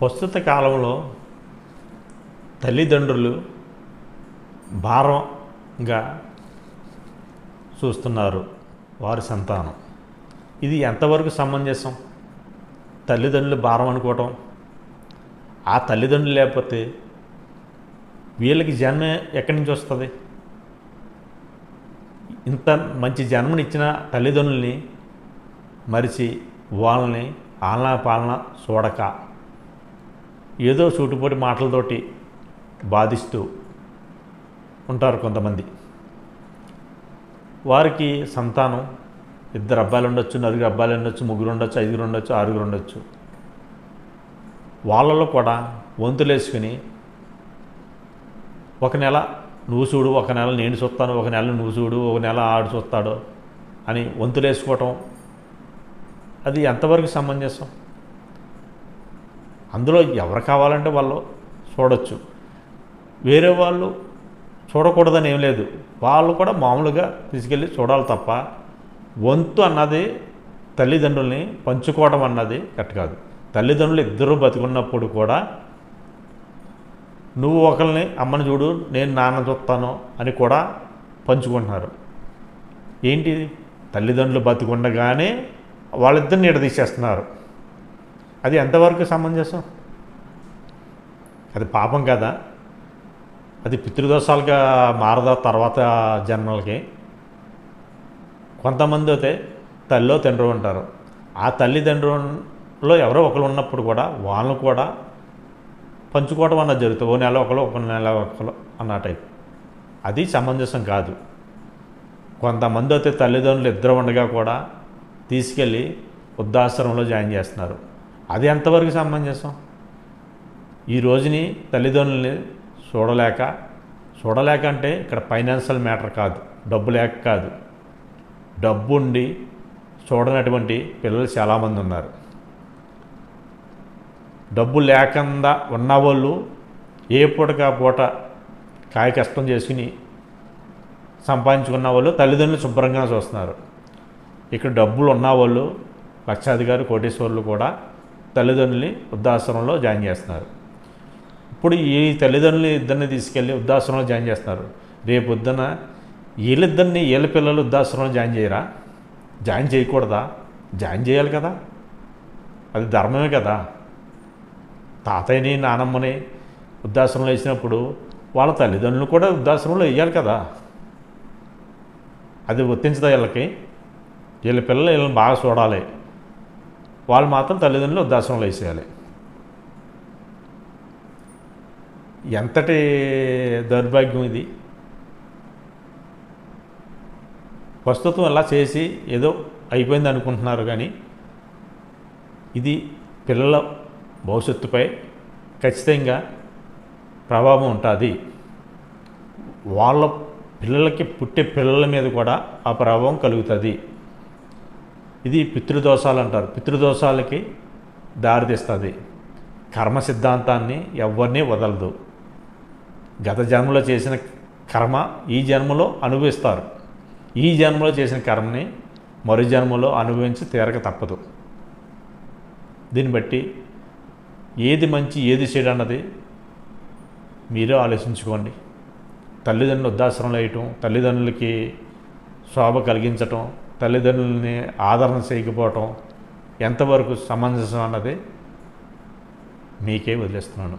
ప్రస్తుత కాలంలో తల్లిదండ్రులు భారంగా చూస్తున్నారు వారి సంతానం. ఇది ఎంతవరకు సమంజసం? తల్లిదండ్రులు భారం అనుకోవటం? ఆ తల్లిదండ్రులు లేకపోతే వీళ్ళకి జన్మ ఎక్కడి నుంచి వస్తుంది? ఇంత మంచి జన్మనిచ్చిన తల్లిదండ్రుల్ని మరిచి వాళ్ళని ఆలనా పాలన చూడక ఏదో సూటిపోటి మాటలతోటి బాధిస్తూ ఉంటారు కొంతమంది. వారికి సంతానం ఇద్దరు అబ్బాయిలు ఉండొచ్చు నలుగురు అబ్బాయిలు ఉండొచ్చు ముగ్గురు ఉండొచ్చు ఐదుగురు ఉండొచ్చు ఆరుగురు ఉండొచ్చు. వాళ్ళలో కూడా వంతులేసుకుని ఒక నెల నువ్వు చూడు ఒక నెల నేను చూస్తాను ఒక నెల నువ్వు చూడు ఒక నెల ఆడు చూస్తాడు అని వంతులేసుకోవటం అది ఎంతవరకు సమంజసం? అందులో ఎవరు కావాలంటే వాళ్ళు చూడొచ్చు. వేరే వాళ్ళు చూడకూడదని ఏం లేదు. వాళ్ళు కూడా మామూలుగా తీసుకెళ్ళి చూడాలి తప్ప వంతు అన్నది తల్లిదండ్రుల్ని పంచుకోవడం అన్నది కరెక్ట్ కాదు. తల్లిదండ్రులు ఇద్దరూ బతికున్నప్పుడు కూడా నువ్వు ఒకరిని అమ్మని చూడు నేను నాన్న చూస్తాను అని కూడా పంచుకుంటున్నారు. ఏంటి తల్లిదండ్రులు బతికుండగానే వాళ్ళిద్దరిని నీడ తీసేస్తున్నారు అది ఎంతవరకు సమంజసం? అది పాపం కదా. అది పితృదోషాలుగా మారదా తర్వాత జన్మలకి? కొంతమంది అయితే తల్లిలో తండ్రి ఉంటారు. ఆ తల్లిదండ్రుల్లో ఎవరో ఒకరు ఉన్నప్పుడు కూడా వాళ్ళను కూడా పంచుకోవడం అన్నది జరుగుతుంది ఓ నెల ఒకరు ఒక నెల ఒకరు అన్న టైప్. అది సమంజసం కాదు. కొంతమంది అయితే తల్లిదండ్రులు ఇద్దరు ఉండగా కూడా తీసుకెళ్ళి వృద్ధాశ్రమంలో జాయిన్ చేస్తున్నారు. అది ఎంతవరకు సమంజసం? ఈ రోజుని తల్లిదండ్రుల్ని చూడలేక చూడలేక అంటే ఇక్కడ ఫైనాన్షియల్ మ్యాటర్ కాదు డబ్బు లేక కాదు. డబ్బు ఉండి చూడనటువంటి పిల్లలు చాలామంది ఉన్నారు. డబ్బు లేకుండా ఉన్నవాళ్ళు ఏ పూటకా పూట కాయ కష్టం చేసుకుని సంపాదించుకున్న వాళ్ళు తల్లిదండ్రులు శుభ్రంగా చూస్తున్నారు. ఇక్కడ డబ్బులు ఉన్నవాళ్ళు లక్షాధికారి కోటేశ్వర్లు కూడా తల్లిదండ్రుల్ని వృద్ధాశ్రమంలో జాయిన్ చేస్తున్నారు. ఇప్పుడు ఈ తల్లిదండ్రులు ఇద్దరిని తీసుకెళ్ళి వృద్ధాశ్రమంలో జాయిన్ చేస్తున్నారు. రేపు వద్దన వీళ్ళిద్దరిని వీళ్ళ పిల్లలు వృద్ధాశ్రమంలో జాయిన్ చేయరా? జాయిన్ చేయకూడదా? జాయిన్ చేయాలి కదా. అది ధర్మమే కదా. తాతయ్యని నానమ్మని వృద్ధాశ్రమంలో వేసినప్పుడు వాళ్ళ తల్లిదండ్రులు కూడా వృద్ధాశ్రమంలో వేయాలి కదా. అది వర్తించదా వీళ్ళకి? వీళ్ళ పిల్లలు వీళ్ళని బాగా చూడాలి. వాళ్ళు మాత్రం తల్లిదండ్రులు వృద్ధాశ్రమంలో వేసేయాలి. ఎంతటి దౌర్భాగ్యం ఇది? ప్రస్తుతం అలా చేసి ఏదో అయిపోయింది అనుకుంటున్నారు కానీ ఇది పిల్లల భవిష్యత్తుపై ఖచ్చితంగా ప్రభావం ఉంటుంది. వాళ్ళ పిల్లలకి పుట్టే పిల్లల మీద కూడా ఆ ప్రభావం కలుగుతుంది. ఇది పితృదోషాలు అంటారు. పితృదోషాలకి దారితీస్తుంది. కర్మ సిద్ధాంతాన్ని ఎవరిని వదలదు. గత జన్మలో చేసిన కర్మ ఈ జన్మలో అనుభవిస్తారు. ఈ జన్మలో చేసిన కర్మని మరు జన్మలో అనుభవించి తీరక తప్పదు. దీన్ని బట్టి ఏది మంచి ఏది చెడు అన్నది మీరే ఆలోచించుకోండి. తల్లిదండ్రులు వృద్ధాశ్రమంలో వేయటం తల్లిదండ్రులకి శోభ కలిగించటం తల్లిదండ్రులని ఆదరణ చేయకపోవటం ఎంతవరకు సమంజసం అన్నది మీకే వదిలేస్తున్నాను.